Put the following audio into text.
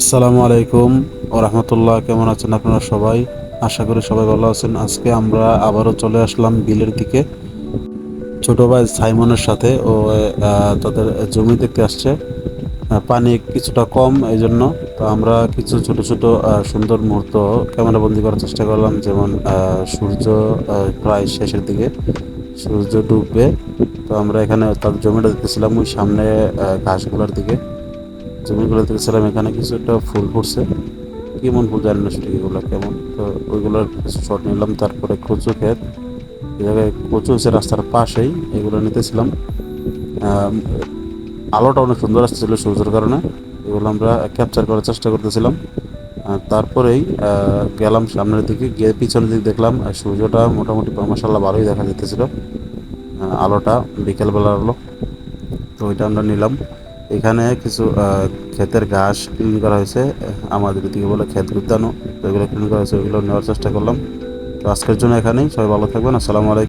আসসালামু আলাইকুম ও রহমতুল্লাহ। কেমন আছেন আপনারা সবাই? আশা করি সবাই ভালো আছেন। আজকে আমরা আবারও চলে আসলাম বিলের দিকে। ছোট ভাই সাইমনের সাথে ও তাদের জমি দেখতে আসছে। পানি কিছুটা কম এই জন্য তো আমরা কিছু ছোট ছোট সুন্দর মুহূর্ত ক্যামেরা বন্দি করার চেষ্টা করলাম। যেমন সূর্য প্রায় শেষের দিকে সূর্য ডুববে। তো আমরা এখানে তাদের জমিটা দেখতেছিলাম ওই সামনে ঘাসগুলোর দিকে। জমিগুলো দেখেছিলাম এখানে কিছু একটা ফুল ফুটছে। কেমন ফুল জানি না সেটা এগুলো কেমন? তো ওইগুলোর শট নিলাম, তারপরে কচু ক্ষেত। এই জায়গায় কচু হচ্ছে রাস্তার পাশেই, এগুলো নিতেছিলাম। আলোটা অনেক সুন্দর আসতেছিল সূর্যের কারণে, এগুলো আমরা ক্যাপচার করার চেষ্টা করতেছিলাম। তারপরেই গেলাম সামনের দিকে, গিয়ে পিছনের দিকে দেখলাম সূর্যটা মোটামুটি মাসাল্লাহ ভালোই দেখা যেতেছিল আলোটা বিকেলবেলা আলো, তো ওইটা আমরা নিলাম। এখানে কিছু ক্ষেতের ঘাস ক্লিন করা হয়েছে। আমাদের দিকে বলে ক্ষেত উদ্যানও। তো এগুলো ক্লিন করা হয়েছে ওইগুলো নেওয়ার চেষ্টা করলাম। তো আজকের জন্য এখানেই। সবাই ভালো থাকবেন। আসসালামু আলাইকুম।